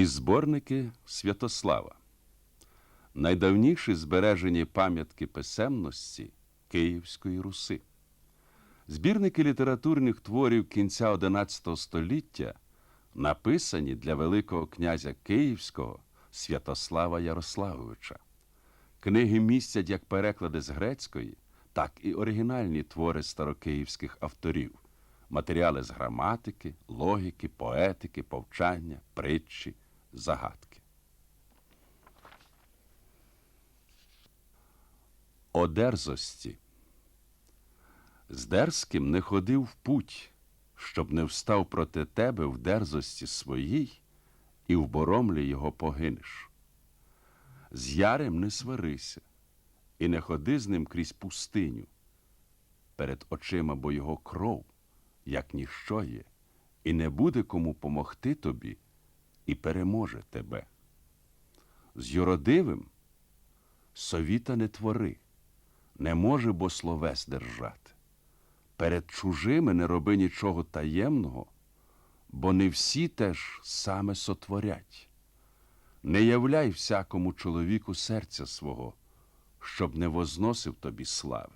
І зборники Святослава. Найдавніші збережені пам'ятки писемності Київської Руси. Збірники літературних творів кінця XI століття написані для Великого князя Київського Святослава Ярославовича. Книги містять як переклади з грецької, так і оригінальні твори старокиївських авторів, матеріали з граматики, логіки, поетики, повчання, притчі, загадки. О. З дерзким не ходив в путь, щоб не встав проти тебе в дерзості своїй, і в боромлі його погинеш. З ярем не сварися, і не ходи з ним крізь пустиню. Перед очима, бо його кров, як ніщо є, і не буде кому помогти тобі, і переможе тебе. З юродивим совіта не твори, не може бо словес держати. Перед чужими не роби нічого таємного, бо не всі теж саме сотворять. Не являй всякому чоловіку серця свого, щоб не возносив тобі слави.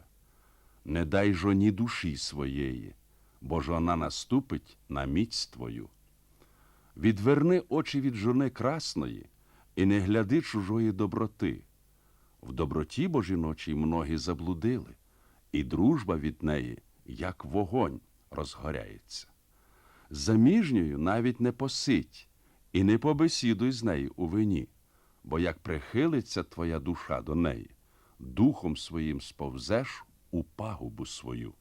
Не дай жоні душі своєї, бо ж вона наступить на міць твою. Відверни очі від жони красної і не гляди чужої доброти. В доброті бо жіночій многі заблудили, і дружба від неї, як вогонь, розгоряється. Заміжньою навіть не посидь і не побесідуй з нею у вині, бо як прихилиться твоя душа до неї, духом своїм сповзеш у пагубу свою.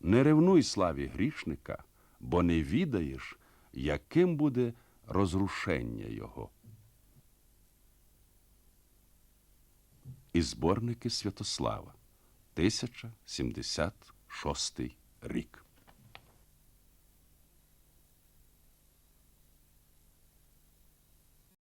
Не ревнуй славі грішника, бо не відаєш, яким буде розрушення його. І зборники Святослава, 1076 рік.